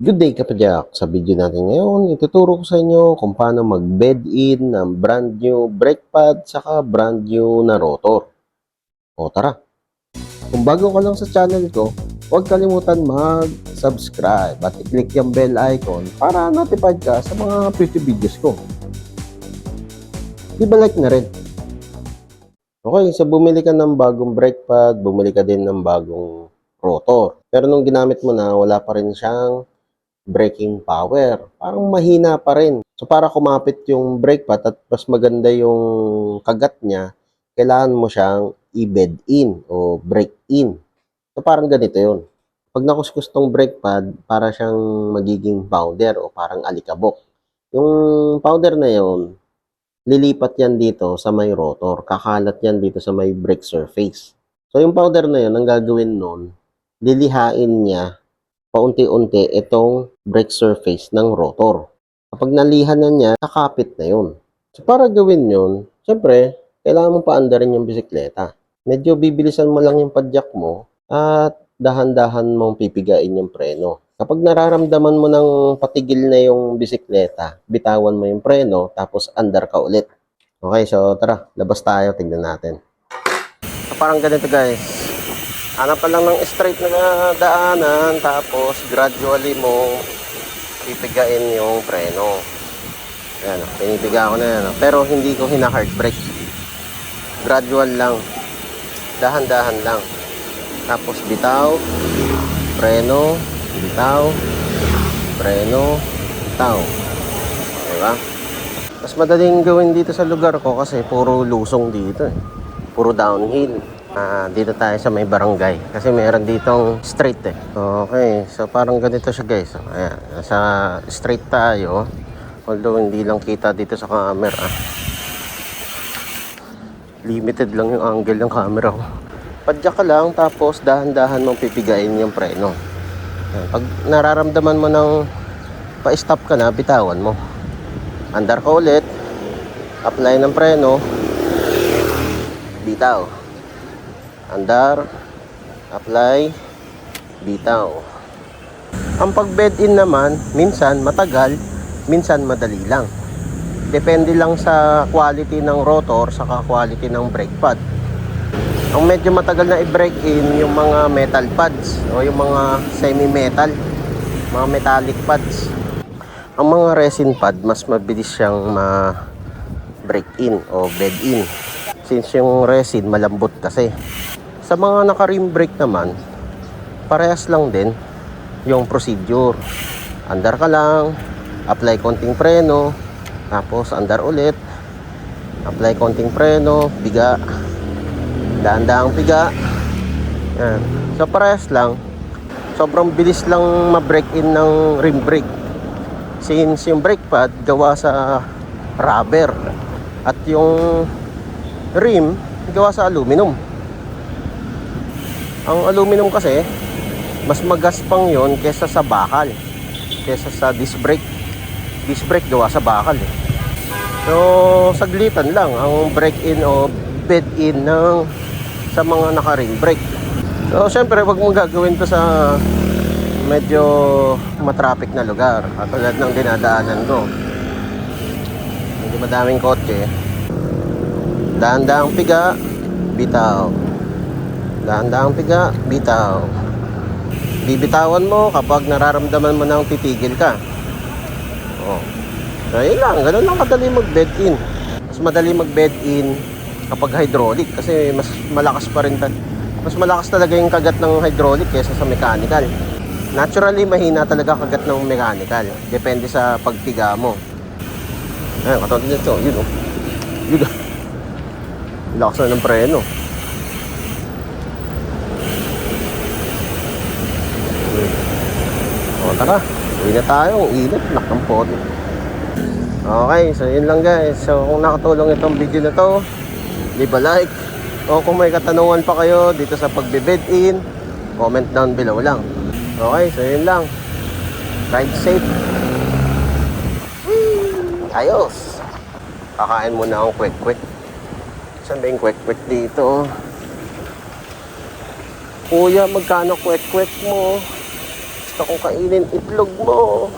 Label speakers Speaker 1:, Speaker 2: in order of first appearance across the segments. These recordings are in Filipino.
Speaker 1: Good day kapadyak! Sa video natin ngayon, ituturo ko sa inyo kung paano mag-bed in ng brand new brake pad saka brand new na rotor. O tara! Kung bago ka lang sa channel ko, huwag kalimutan mag-subscribe at i-click yung bell icon para notified ka sa mga future videos ko. Di ba like na rin? Okay, so bumili ka ng bagong brake pad, bumili ka din ng bagong rotor. Pero nung ginamit mo na, wala pa rin siyang braking power. Parang mahina pa rin. So para kumapit yung brake pad at mas maganda yung kagat niya, kailangan mo siyang i-bed in o break in. So parang ganito yun. Pag nakuskus tong brake pad, para siyang magiging powder o parang alikabok. Yung powder na yun, lilipat yan dito sa may rotor. Kakalat yan dito sa may brake surface. So yung powder na yun, ang gagawin nun, lilihain niya paunti-unti itong brake surface ng rotor. Kapag nalihan na niya, kakapit na yun. So para gawin yun, syempre, kailangan mo paandarin yung bisikleta. Medyo bibilisan mo lang yung padyak mo at dahan-dahan mong pipigain yung preno. Kapag nararamdaman mo ng patigil na yung bisikleta, bitawan mo yung preno, tapos andar ka ulit. Okay, so tara, labas tayo, tignan natin. So, parang ganito guys. Hanap ka lang ng straight na daanan, tapos gradually mo pipigain yung preno. Ayan, oh, pinipiga ko na yan. Pero hindi ko hina-hard brake. Gradual lang. Dahan-dahan lang. Tapos bitaw, preno, bitaw, preno, bitaw. Diba? Mas madaling gawin dito sa lugar ko kasi puro lusong dito eh. Puro downhill. Ah, dito tayo sa may barangay kasi meron ditong straight eh. Okay, so parang ganito siya guys. Ayan, sa straight tayo. Although hindi lang kita dito sa camera. Limited lang yung angle ng camera ko. Padyak ka lang tapos dahan-dahan mong pipigain yung preno. Ayan, pag nararamdaman mo ng pa-stop ka na, bitawan mo. Andar ka ulit. Apply ng preno. Bitaw. Andar. Apply. Bitaw. Ang pag-bed in naman, minsan matagal, minsan madali lang. Depende lang sa quality ng rotor saka quality ng brake pad. Ang medyo matagal na i-break in yung mga metal pads o yung mga semi-metal, mga metallic pads. Ang mga resin pad, mas mabilis siyang ma-break in o bed in. Since yung resin malambot kasi. Sa mga naka-rim brake naman, parehas lang din yung procedure. Andar ka lang, apply konting preno, tapos andar ulit, apply konting preno, biga, daan-daang piga. Yan. So parehas lang. Sobrang bilis lang ma-break in ng rim brake. Since yung brake pad gawa sa rubber at yung rim gawa sa aluminum. Ang aluminum kasi mas magaspang yon kesa sa bakal. Kesa sa disc brake. Disc brake gawa sa bakal eh. So, saglitan lang ang break-in o bed-in ng sa mga naka-ring brake. So, syempre, wag mong gagawin to sa medyo matraffic na lugar. Katulad ng dinadaanan ko. Hindi madaming kotse. Dahan-dahang piga, bitaw. Dahan-dahang piga, bitaw. Bibitawan mo kapag nararamdaman mo nang titigil ka. Oh. So, yun lang. Ganun lang kadali mag-bed in. Mas madali mag-bed in kapag hydraulic kasi mas malakas pa rin ta- mas malakas talaga yung kagat ng hydraulic kaysa sa mechanical. Naturally, mahina talaga kagat ng mechanical. Depende sa pagtiga mo. Ayan, katulad nito. Yun, oh. Yun, oh. Lakas na ng preno. Tara. Uwi na tayo. Ang init. Nakampot. Okay, so yun lang guys. So kung nakatulong itong video na to, leave a like. O kung may katanungan pa kayo dito sa pagbe-bed in, comment down below lang. Okay, so yun lang. Ride safe. Ayos. Kakain muna akong kwek-kwek. Saan ba yung kwek-kwek dito? Kuya, magkano kwek-kwek mo? Gusto kong kainin itlog mo.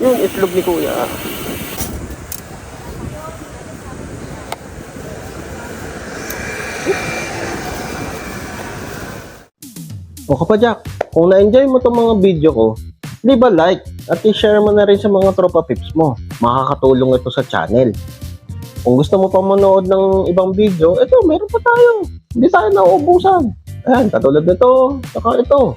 Speaker 1: Yun, itlog ni kuya. O kapadyak, kung na-enjoy mo itong mga video ko, di ba like at i-share mo na rin sa mga tropa pips mo. Makakatulong ito sa channel. Kung gusto mo pa manood ng ibang video, ito, meron pa tayo. Hindi tayo nauubusan. Ayan, katulad nito, saka ito.